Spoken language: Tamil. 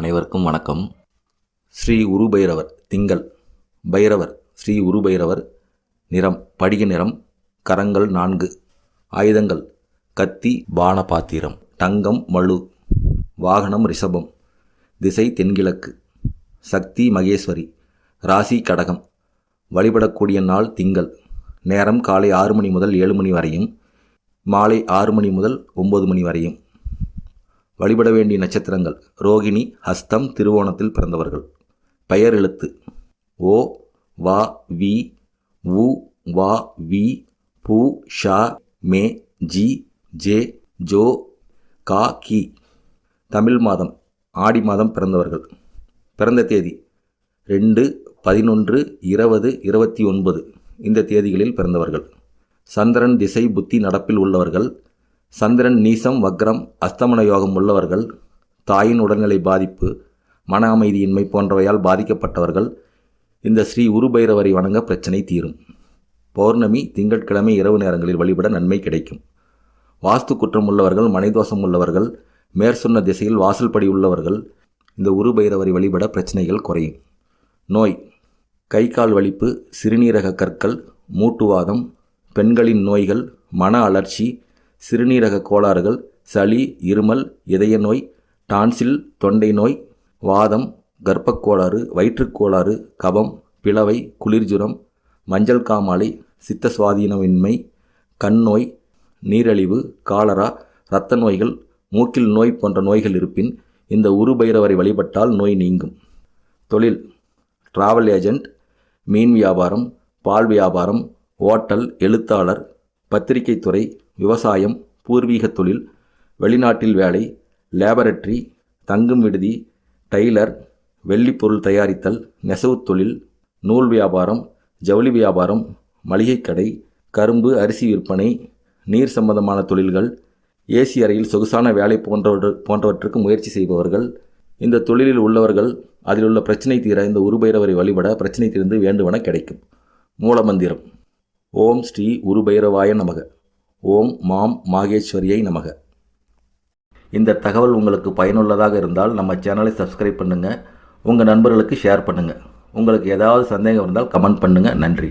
அனைவருக்கும் வணக்கம். ஸ்ரீ உரு பைரவர் திங்கள். பைரவர் ஸ்ரீ உரு பைரவர் நிறம் படிக நிறம் கரங்கள் நான்கு. ஆயுதங்கள் கத்தி பானபாத்திரம் தங்கம் மழு வாகனம் ரிஷபம் திசை தென்கிழக்கு. சக்தி மகேஸ்வரி ராசி கடகம். வழிபடக்கூடிய நாள் திங்கள். நேரம் காலை ஆறு மணி முதல் ஏழு மணி வரையும் மாலை ஆறு மணி முதல் ஒம்பது மணி வரையும். வழிபட வேண்டிய நட்சத்திரங்கள். ரோகிணி ஹஸ்தம் திருவோணத்தில் பிறந்தவர்கள். பெயர் எழுத்து. ஓ வா வி உ வா வி பூ ஷா மே ஜி ஜே ஜோ கா கி. தமிழ் மாதம். ஆடி மாதம் பிறந்தவர்கள். பிறந்த தேதி. ரெண்டு பதினொன்று இருபது இருபத்தி ஒன்பது. இந்த தேதிகளில் பிறந்தவர்கள். சந்திரன் திசை புத்தி நடப்பில் உள்ளவர்கள். சந்திரன் நீசம் வக்ரம் அஸ்தமன யோகம் உள்ளவர்கள் தாயின் உடல்நிலை பாதிப்பு மன அமைதியின்மை போன்றவையால் பாதிக்கப்பட்டவர்கள் இந்த ஸ்ரீ உருபைரவரை வணங்க பிரச்சனை தீரும். பௌர்ணமி திங்கட்கிழமை இரவு நேரங்களில் வழிபட நன்மை கிடைக்கும். வாஸ்து குற்றம் உள்ளவர்கள் மனைதோஷம் உள்ளவர்கள் மேற்சொன்ன திசையில் வாசல்படி உள்ளவர்கள் இந்த உருபைரவரை வழிபட பிரச்சனைகள் குறையும். நோய். கை கால் வலிப்பு சிறுநீரக கற்கள் மூட்டுவாதம் பெண்களின் நோய்கள் மன அலர்ச்சி சிறுநீரக கோளாறுகள் சளி இருமல் இதய நோய் டான்சில் தொண்டை நோய் வாதம் கர்ப்பக்கோளாறு வயிற்றுக்கோளாறு கபம் பிளவை குளிர்ஜுரம் மஞ்சள் காமாலை சித்த சுவாதீனமின்மை கண் நோய் நீரழிவு காலரா இரத்த நோய்கள் மூக்கில் நோய் போன்ற நோய்கள் இருப்பின் இந்த உரு பைரவரை வழிபட்டால் நோய் நீங்கும். தொழில். டிராவல் ஏஜெண்ட் மீன் வியாபாரம் பால் வியாபாரம் ஓட்டல் எழுத்தாளர் பத்திரிகை துறை விவசாயம் பூர்வீக தொழில் வெளிநாட்டில் வேலை லேபரட்டரி தங்கும் விடுதி டெய்லர் வெள்ளிப்பொருள் தயாரித்தல் நெசவுத் தொழில் நூல் வியாபாரம் ஜவுளி வியாபாரம் மளிகைக்கடை கரும்பு அரிசி விற்பனை நீர் சம்பந்தமான தொழில்கள் ஏசி அறையில் சொகுசான வேலை போன்றவற்று போன்றவற்றுக்கு முயற்சி செய்பவர்கள் இந்த தொழிலில் உள்ளவர்கள் அதில் உள்ள பிரச்சனை தீர இந்த உருபைரவரை வழிபட பிரச்சனை தீர்ந்து வேண்டுமென கிடைக்கும். மூலமந்திரம். ஓம் ஸ்ரீ உருபைரவாய நமக. ஓம் மாம் மாகேஸ்வரியை நமக. இந்த தகவல் உங்களுக்கு பயனுள்ளதாக இருந்தால் நம்ம சேனலை சப்ஸ்கிரைப் பண்ணுங்கள் உங்கள் நண்பர்களுக்கு ஷேர் பண்ணுங்கள் உங்களுக்கு ஏதாவது சந்தேகம் இருந்தால் கமெண்ட் பண்ணுங்கள் நன்றி.